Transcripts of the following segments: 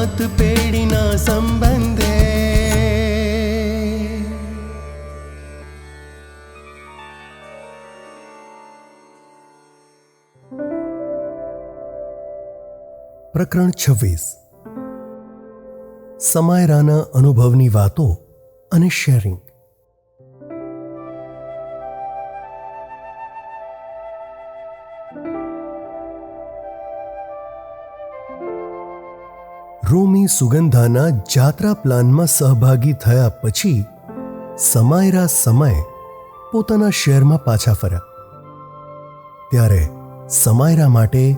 સાત પેઢીના સંબંધે પ્રકરણ છવ્વીસ સમાયરાના અનુભવની વાતો અને શેરિંગ સુગંધાના જાત્રા પ્લાનમાં સહભાગી થયા પછી સમાયરા સમય પોતાના શહેરમાં પાછા ફર્યા. ત્યારે સમાયરા માટે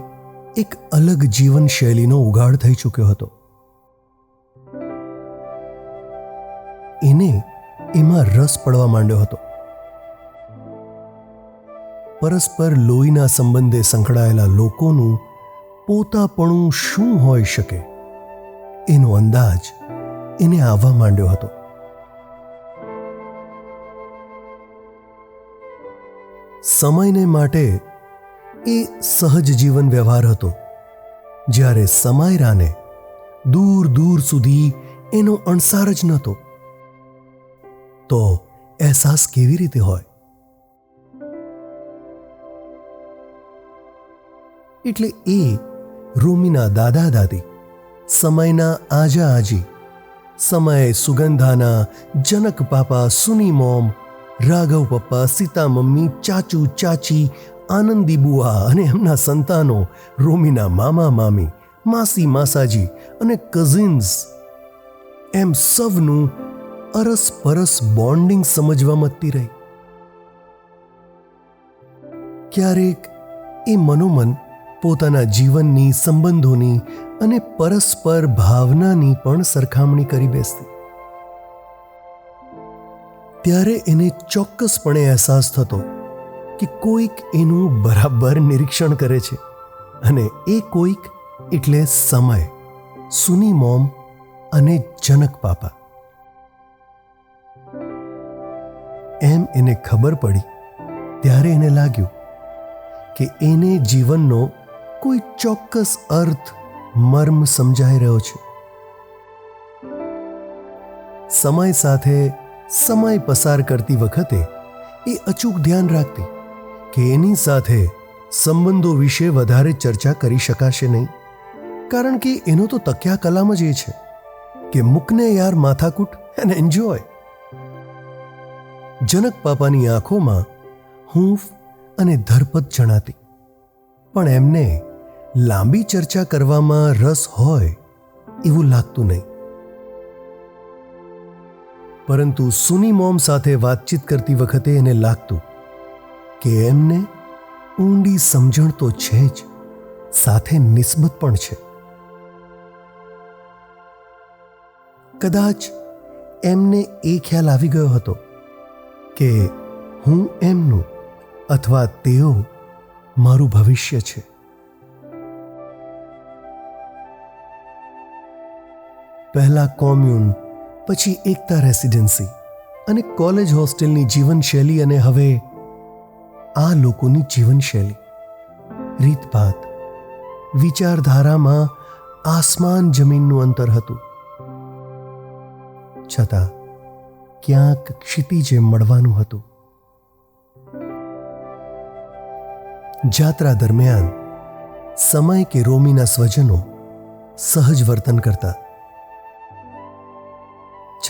એક અલગ જીવનશૈલીનો ઉગાડ થઈ ચૂક્યો હતો. એને એમાં રસ પડવા માંડ્યો હતો. પરસ્પર લોહીના સંબંધે સંકળાયેલા લોકોનું પોતાપણું શું હોઈ શકે? એનો અંદાજ એને આવવા માંડ્યો હતો. સમયને માટે એ સહજ જીવન વ્યવહાર હતો, જ્યારે સમાયરાને દૂર દૂર સુધી એનો અણસાર જ નહોતો. તો અહેસાસ કેવી રીતે હોય? એટલે એ રૂમીના દાદા દાદી સમયના આજા આજી સમય સુગંધાના જનક પાપા સુની મોમ, રાઘવ પપ્પા સીતા મમ્મી, ચાચુ, ચાચી, આનંદી બુઆ અને એમના સંતાનો, રોમીના મામા, મામી, માસી, માસાજી અને કઝિન્સ એમ સૌનું અરસપરસ બોન્ડિંગ સમજવા મતતી રહી. ક્યારેક એ મનોમન પોતાના જીવનની સંબંધોની અને પરસ્પર ભાવનાની પણ સરખામણી કરી બેસતી. ત્યારે એને ચોક્કસપણે અહેસાસ થતો કે કોઈક એનું બરાબર નિરીક્ષણ કરે છે અને એ કોઈક એટલે સમય, સુની મોમ અને જનક પાપા. એમ એને ખબર પડી ત્યારે એને લાગ્યું કે એને જીવનનો કોઈ ચોક્કસ અર્થ મર્મ સમજાઈ રહ્યો છે. સમય સાથે સમય પસાર કરતી વખતે એ અચૂક ધ્યાન રાખતી કે એની સાથે સંબંધો વિશે વધારે ચર્ચા કરી શકાશે નહીં. કારણ કે એનો તો તક્યા કલામ જ એ છે કે મૂકને યાર માથાકૂટ એન્ડ એન્જોય જનક પાપાની આંખોમાં હૂંફ અને ધરપત જણાતી. પણ એમને લાંબી ચર્ચા કરવામાં રસ હોય એવું લાગતું નહીં. પરંતુ સુની મોમ સાથે વાતચીત કરતી વખતે એને લાગતું કે એમને ઊંડી સમજણ તો છે જ, સાથે નિસ્બત પણ છે. કદાચ એમને એ ખ્યાલ આવી ગયો હતો કે હું એમનું અથવા તેઓ મારું ભવિષ્ય છે. પહેલા કોમ્યુન, પછી એકતા રેસિડેન્સી અને કોલેજ હોસ્ટેલની જીવનશૈલી અને હવે આ લોકોની જીવનશૈલી. રીતભાત. વિચારધારામાં આસમાન જમીનનું અંતર હતું. છતાં ક્યાંક ક્ષિતિજે મળવાનું હતું. જાત્રા દરમિયાન સમય કે રોમીના સ્વજનો સહજ વર્તન કરતા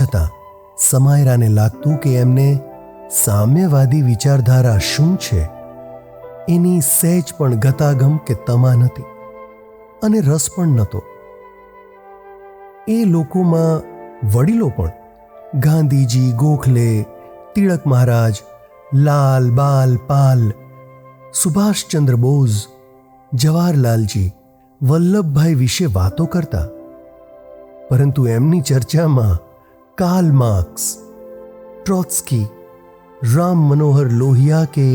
છતાં સમાયરાને લાગતું કે એમને સામ્યવાદી વિચારધારા શું છે? એની સહેજ પણ ગતાગમ કે તમા નથી અને રસ પણ નહોતો. એ લોકોમાં વડીલો પણ ગાંધીજી, ગોખલે તિળક મહારાજ, લાલ, બાલ, પાલ, સુભાષચંદ્ર બોઝ, જવાહરલાલજી, વલ્લભભાઈ વિશે વાતો કરતા. પરંતુ એમની ચર્ચામાં Karl Marx Trotsky Ram Manohar Lohia કે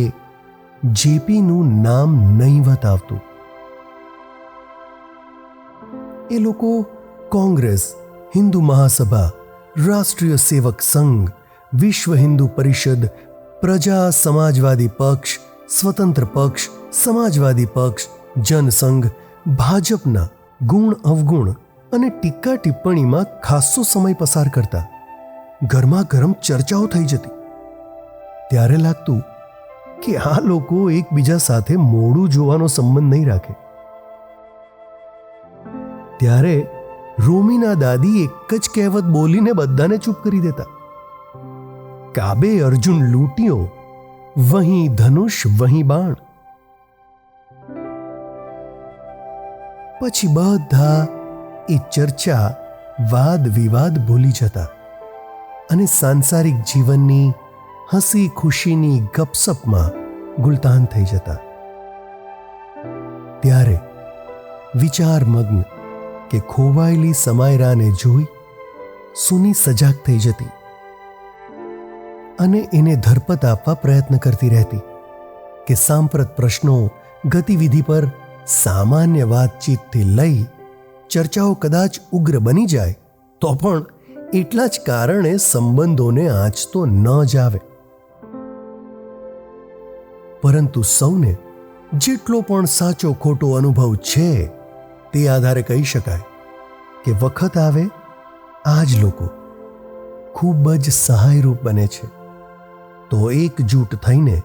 જેપીનું નામ નહીવત આવતું એ લોકો કોંગ્રેસ હિન્દુ મહાસભા રાષ્ટ્રીય સેવક સંઘ વિશ્વ હિન્દુ પરિષદ પ્રજા સમાજવાદી પક્ષ સ્વતંત્ર પક્ષ સમાજવાદી પક્ષ જનસંઘ ભાજપના ગુણ અવગુણ અને ટીકા ટિપ્પણીમાં ખાસ્સો સમય પસાર કરતા ગરમા ગરમ ચર્ચાઓ થઈ જતી. ત્યારે લાગતું કે આ લોકો એકબીજા સાથે મોડું જોવાનો સંબંધ નહીં રાખે. ત્યારે રોમીના દાદી એક જ કહેવત બોલીને બધાને ચૂપ કરી દેતા. કાબે અર્જુન લૂંટ્યો, વહીં ધનુષ, વહીં બાણ. પછી બધા એ ચર્ચા વાદ વિવાદ ભૂલી જતા. અને સાંસારિક જીવનની હસી ખુશીની ગપસપમાં ગુલતાન થઈ જતા. ત્યારે વિચારમગ્ન કે ખોવાયેલી સમાયરાને જોઈ સુની સજાગ થઈ જતી અને એને ધરપત આપવા પ્રયત્ન કરતી રહેતી કે સાંપ્રત પ્રશ્નો ગતિવિધિ પર સામાન્ય વાતચીતથી લઈ ચર્ચાઓ કદાચ ઉગ્ર બની જાય તો પણ એટલા જ કારણે સંબંધોને આંચતો ન જ આવે. પરંતુ સૌને જેટલો પણ સાચો ખોટો અનુભવ છે, તે આધારે કહી શકાય કે વખત આવે આ જ લોકો ખૂબ જ સહાયરૂપ બને છે. તો એકજૂટ થઈને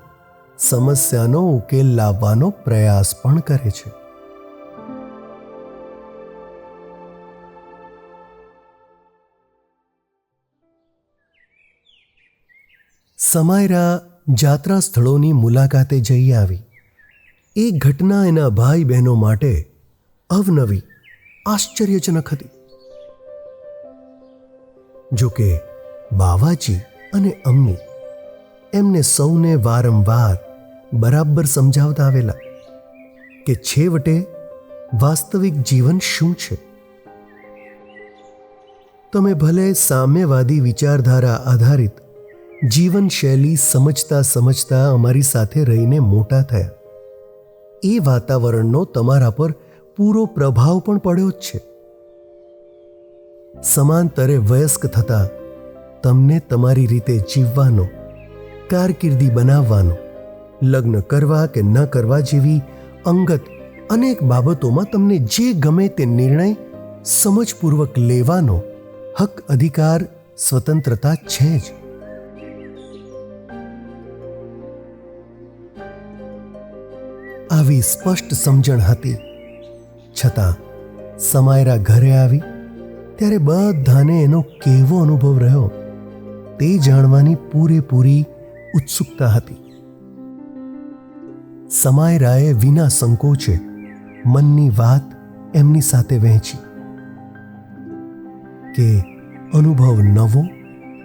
સમસ્યાનો ઉકેલ લાવવાનો પ્રયાસ પણ કરે છે. સમાયરા જાત્રા સ્થળોની મુલાકાતે જઈ આવી. એ ઘટના એના ભાઈ બહેનો માટે અવનવી, આશ્ચર્યજનક હતી. જોકે બાવાજી અને અમ્મી એમને સૌને વારંવાર બરાબર સમજાવતા આવેલા કે છેવટે વાસ્તવિક જીવન શું છે? તમે ભલે સામ્યવાદી વિચારધારા આધારિત જીવનશૈલી સમજતા સમજતા અમારી સાથે રહીને મોટા થયા. એ વાતાવરણનો તમારા પર પૂરો પ્રભાવ પણ પડ્યો જ છે. સમાંતરે વયસ્ક થતા તમને તમારી રીતે જીવવાનો, કારકિર્દી બનાવવાનો, લગ્ન કરવા કે ન કરવા જેવી અંગત અનેક બાબતોમાં તમને જે ગમે તે નિર્ણય સમજપૂર્વક લેવાનો હક, અધિકાર, સ્વતંત્રતા છે જ. આવી સ્પષ્ટ સમજણ હતી. છતાં સમાયરા ઘરે આવી, ત્યારે બધાને એનો કેવો અનુભવ રહ્યો તે જાણવાની પૂરેપૂરી ઉત્સુકતા હતી. સમાયરાએ વિના સંકોચે મનની વાત એમની સાથે વહેંચી કે અનુભવ નવો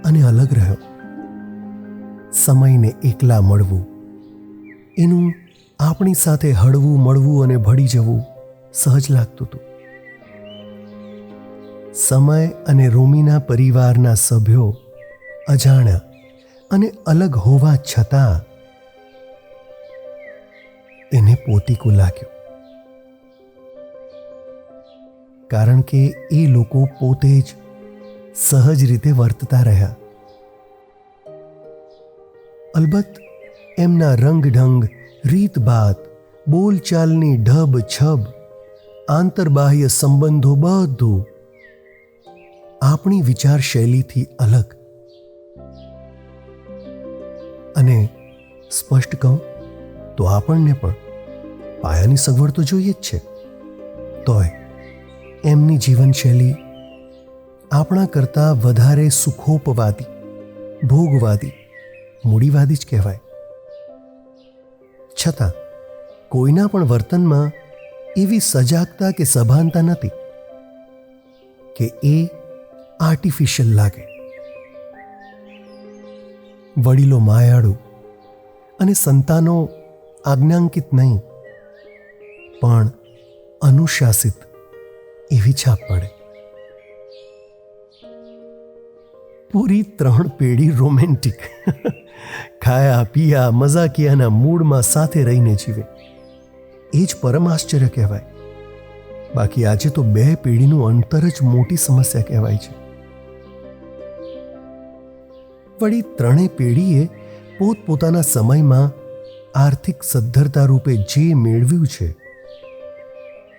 અને અલગ રહ્યો. સમયને એકલા મળવું એનું આપણી સાથે હળવું, મળવું અને ભળી જવું સહજ લાગતું હતું. સમય અને રોમીના પરિવારના સભ્યો અજાણ્યા અને અલગ હોવા છતાં એને પોતીકું લાગ્યું. કારણ કે એ લોકો પોતે જ સહજ રીતે વર્તતા રહ્યા. અલબત્ત, એમના રંગઢંગ રીતભાત બોલચાલની ઢબ છબ, આંતરબાહ્ય સંબંધો બધું આપણી વિચાર શૈલીથી અલગ. અને સ્પષ્ટ કહું તો આપણને પણ પાયાની સગવડ તો જોઈએ જ છે. તોય એમની જીવનશૈલી આપણા કરતાં વધારે સુખોપવાદી, ભોગવાદી, મૂડીવાદી જ કહેવાય. છતાં કોઈના પણ વર્તનમાં એવી સજાગતા કે સભાનતા નથી કે એ આર્ટિફિશિયલ લાગે. વડીલો માયાળુ અને સંતાનો આજ્ઞાંકિત નહીં, પણ અનુશાસિત એવી છાપ પડે. પૂરી ત્રણ પેઢી રોમેન્ટિક. ખાયા, પીયા મજાકિયાના મૂડમાં સાથે રહીને જીવે. એ જ પરમ આશ્ચર્ય કહેવાય. બાકી આજે તો બે પેઢીનું અંતર જ મોટી સમસ્યા કહેવાય છે. વળી ત્રણેય પેઢીએ પોતપોતાના સમયમાં આર્થિક સદ્ધરતા રૂપે જે મેળવ્યું છે,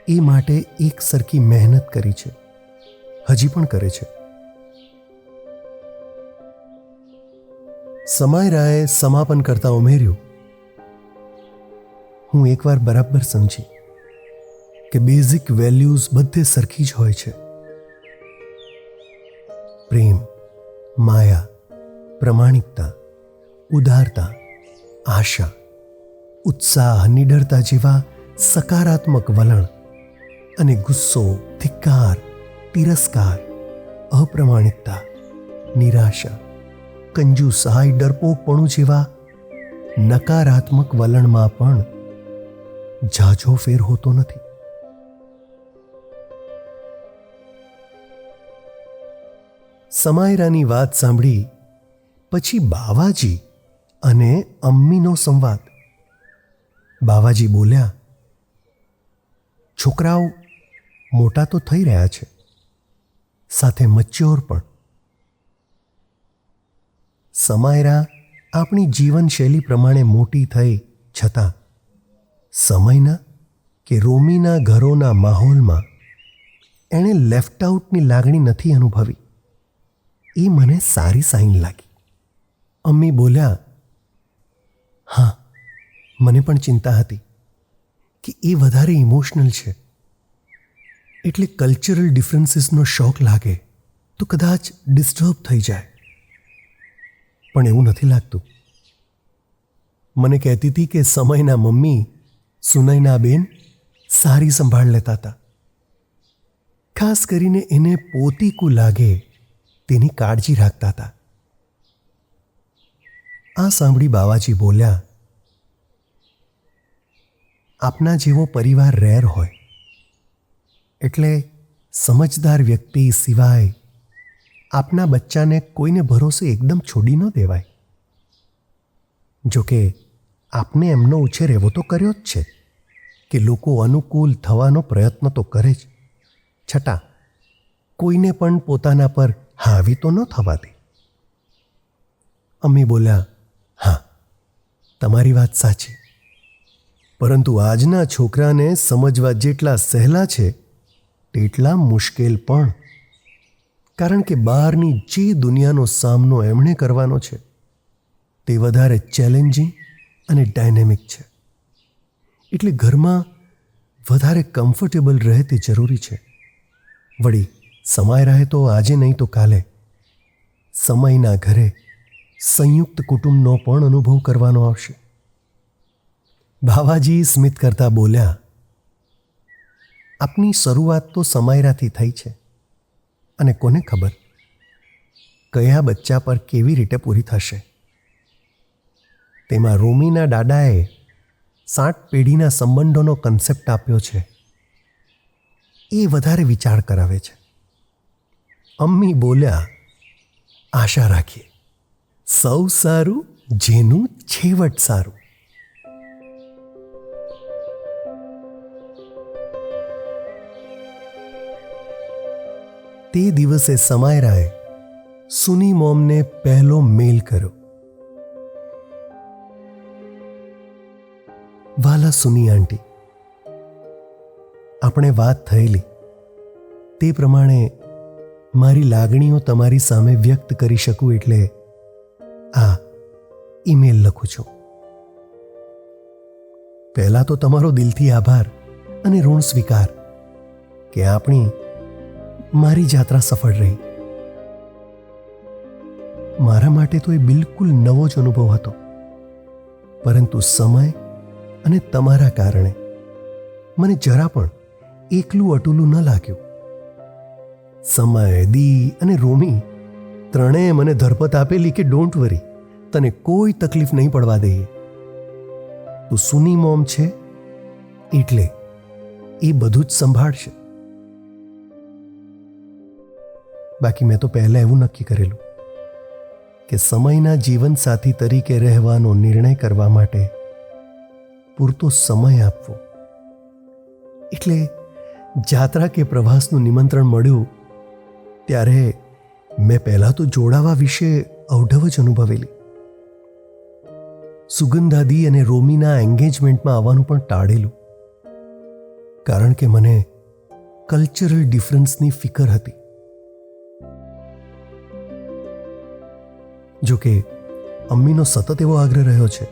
એ માટે એક સરખી મહેનત કરી છે. હજી પણ કરે છે. સમાયરાએ સમાપન કરતા ઉમેર્યું, હું એકવાર બરાબર સમજી કે બેઝિક વેલ્યુઝ બધે સરખી જ હોય છે. પ્રેમ, માયા, પ્રમાણિકતા, ઉદારતા, આશા, ઉત્સાહ, નિડરતા જેવા સકારાત્મક વલણ અને ગુસ્સો, ધિક્કાર, તિરસ્કાર, અપ્રમાણિકતા, નિરાશા કંજુસાઈ ડરપોકપણું જેવા નકારાત્મક વલણમાં પણ ઝાઝો ફેર હોતો નથી. સમાયરાની વાત સાંભળી પછી બાવાજી અને અમ્મીનો સંવાદ. બાવાજી બોલ્યા, છોકરાઓ, મોટા તો થઈ રહ્યા છે. સાથે મચ્યોર પણ. સમાયરા આપણી જીવનશૈલી પ્રમાણે મોટી થઈ છતાં, સમયના કે રોમીના ઘરોના માહોલમાં એણે લેફ્ટ આઉટની લાગણી નથી અનુભવી. એ મને સારી સાઈન લાગી. અમ્મી બોલ્યા, હા, મને પણ ચિંતા હતી કે એ વધારે ઇમોશનલ છે. એટલે કલ્ચરલ ડિફરન્સીસનો શોખ લાગે તો કદાચ ડિસ્ટર્બ થઈ જાય. પણ એવું નથી લાગતું. મને કહેતી હતી કે સમયના મમ્મી, સુનયના બેન સારી સંભાળ લેતા હતા. ખાસ કરીને એને પોતીકું લાગે તેની કાળજી રાખતા હતા. આ સાંભળી બાવાજી બોલ્યા, આપના જેવો પરિવાર રેર હોય. એટલે સમજદાર વ્યક્તિ સિવાય આપના બચ્ચાને કોઈને ભરોસે એકદમ છોડી ન દેવાય. જોકે આપને એમનો ઉછેર એવો તો કર્યો જ છે કે લોકો અનુકૂળ થવાનો પ્રયત્ન તો કરે જ. છતાં કોઈને પણ પોતાના પર હાવી તો ન થવા દે અમ્મી બોલ્યા, હા, તમારી વાત સાચી. પરંતુ આજના છોકરાને સમજવા જેટલા સહેલા છે, તેટલા મુશ્કેલ પણ. કારણ કે બહારની જે દુનિયાનો સામનો એમણે કરવાનો છે, તે વધારે ચેલેન્જિંગ અને ડાયનેમિક છે. એટલે ઘરમાં વધારે કમ્ફર્ટેબલ રહે તે જરૂરી છે. વળી, સમાય રહે તો આજે નહીં તો કાલે. સમયના ઘરે સંયુક્ત કુટુંબનો પણ અનુભવ કરવાનો આવશે. ભાવાજી સ્મિત કરતા બોલ્યા, આપની શરૂઆત તો સમાયરાથી થઈ છે. અને કોને ખબર? કયા બચ્ચા પર કેવી રીતે પૂરી થશે? તેમાં રોમીના દાદાએ સાત પેઢીના સંબંધોનો કન્સેપ્ટ આપ્યો છે. એ વધારે વિચાર કરાવે છે. અમ્મી બોલ્યા, આશા રાખીએ. સૌ સારું, જેનું છેવટ સારું. તે દિવસે સમાયરાએ સુની મોમને પહેલો મેલ કર્યો. વાલા સુની આંટી, આપણે વાત થયેલી. તે પ્રમાણે મારી લાગણીઓ તમારી સામે વ્યક્ત કરી શકું એટલે આ ઈમેલ લખું છું. પહેલા તો તમારો દિલથી આભાર અને ઋણ સ્વીકાર કે આપણી મારી જાત્રા સફળ રહી. મારા માટે તો એ બિલકુલ નવો જ અનુભવ હતો. પરંતુ સમય અને તમારા કારણે મને જરા પણ એકલું અટુલું ન લાગ્યું. સમય, દી અને રોમી ત્રણેય મને ધરપત આપેલી કે ડોન્ટ વરી તને કોઈ તકલીફ નહીં પડવા દઈએ. તું સુની મોમ છે એટલે એ બધું જ સંભાળશે. બાકી મેં તો પહેલાં એવું નક્કી કરેલું કે સમયના જીવનસાથી તરીકે રહેવાનો નિર્ણય કરવા માટે પૂરતો સમય આપવો. એટલે જાત્રા કે પ્રવાસનું નિમંત્રણ મળ્યું ત્યારે મેં પહેલાં તો જોડાવા વિશે અવઢવ જ અનુભવેલી. સુગંધાદી અને રોમીના એન્ગેજમેન્ટમાં આવવાનું પણ ટાળેલું. કારણ કે મને કલ્ચરલ ડિફરન્સની ફિકર હતી. જો કે અમ્મીનો સતત એવો આગ્રહ રહ્યો છે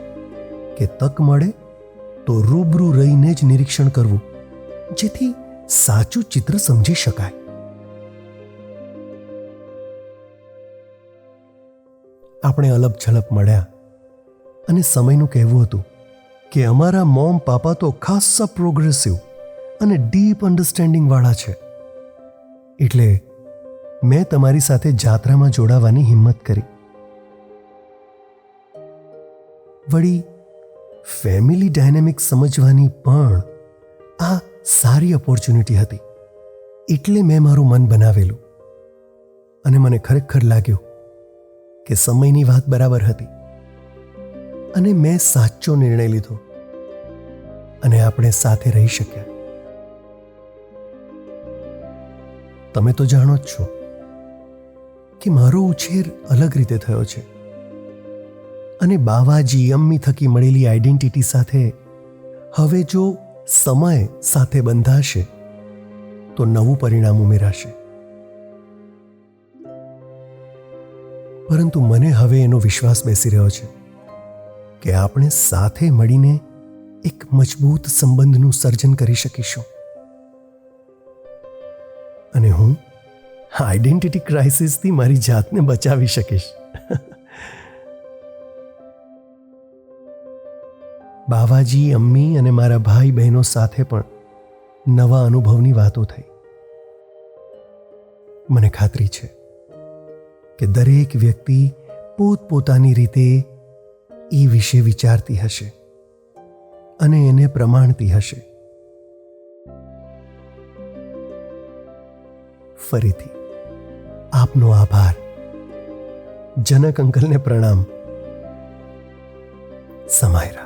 કે તક મળે તો રૂબરૂ રહીને જ નિરીક્ષણ કરવું, જેથી સાચું ચિત્ર સમજી શકાય. આપણે અલપ છલપ મળ્યા અને સમયનું કહેવું હતું કે અમારા મોમ પાપા તો ખાસ્સા પ્રોગ્રેસિવ અને ડીપ અન્ડરસ્ટેન્ડિંગ વાળા છે. એટલે મેં તમારી સાથે જાત્રામાં જોડાવાની હિંમત કરી. વળી ફેમિલી ડાયનેમિક સમજવાની પણ આ સારી ઓપોર્ચ્યુનિટી હતી. એટલે મેં મારું મન બનાવેલું. અને મને ખરેખર લાગ્યું કે સમયની વાત બરાબર હતી. અને મેં સાચો નિર્ણય લીધો. અને આપણે સાથે રહી શક્યા. તમે તો જાણો જ છો કે મારો ઉછેર અલગ રીતે થયો છે. અને બાવાજી અમ્મી થકી મળેલી આઈડેન્ટિટી સાથે હવે જો સમય સાથે બંધાશે, તો નવું પરિણામ ઉમેરાશે. પરંતુ મને હવે એનો વિશ્વાસ બેસી રહ્યો છે કે આપણે સાથે મળીને એક મજબૂત સંબંધનું સર્જન કરી શકીશું. અને હું આઈડેન્ટિટી ક્રાઇસિસથી મારી જાતને બચાવી શકીશ. બાવાજી, અમ્મી અને મારા ભાઈ બહેનો સાથે પણ નવા અનુભવની વાતો થઈ. મને ખાતરી છે કે દરેક વ્યક્તિ પોતપોતાની રીતે એ વિશે વિચારતી હશે અને એને પ્રમાણતી હશે. ફરીથી આપનો આભાર. જનક અંકલને પ્રણામ. સમાયરા.